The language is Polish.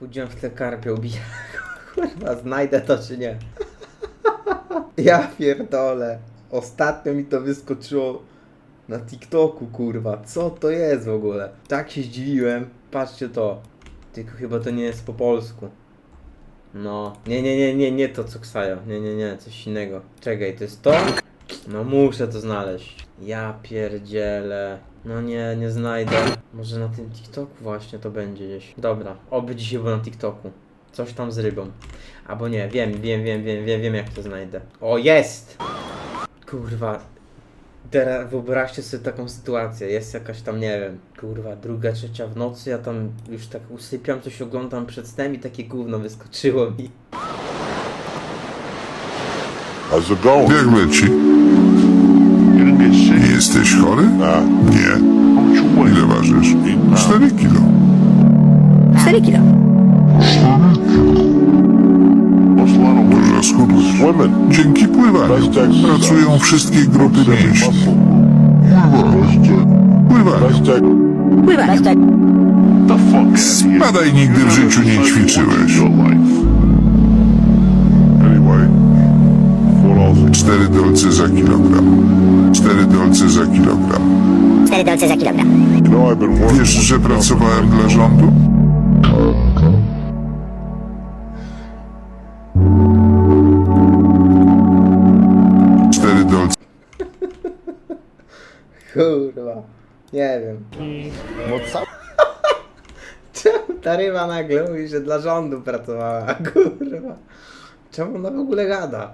Pójdziemy w tle karpia ubija. Kurwa, znajdę to czy nie. Ja pierdolę. Ostatnio mi to wyskoczyło na TikToku, kurwa. Co to jest w ogóle? Tak się zdziwiłem. Patrzcie to. Tylko chyba to nie jest po polsku. No. Nie, nie, nie, nie, nie to co Ksajo. Nie, nie, nie, coś innego. Czekaj, to jest to? No muszę to znaleźć. Ja pierdzielę. No nie, nie znajdę. Może na tym TikToku właśnie to będzie gdzieś. Dobra, oby dzisiaj było na TikToku. Coś tam z rybą. Albo nie, wiem, wiem, wiem, wiem, wiem, wiem jak to znajdę. O, jest! Kurwa. Teraz wyobraźcie sobie taką sytuację. Jest jakaś tam, nie wiem, kurwa, druga, trzecia w nocy, ja tam już tak usypiam, coś oglądam przed snem i takie gówno wyskoczyło mi. How's it going? Jak leci? You didn't get sick? Nie jesteś chory? Nah. Nie. Ważysz? 4 kilo. 4 kilo. Lost a lot of weight. Dużo schudłeś. Swimming. Dzięki pływaniu pracują wszystkie grupy mięśni. check. Pływaniu. Let's check. Pływa. The fuck out of here. Badaj, nigdy w życiu nie ćwiczyłeś. Your life. Anyway, four dollars. 4 dolce za kilogram. 4 dolce za kilogram. 4 dolce za kilogram. Wiesz, że pracowałem dla rządu? Cztery dolce Kurwa. Nie wiem. Up? Czemu ta ryba nagle mówi, że dla rządu pracowała? Kurwa. Czemu ona w ogóle gada?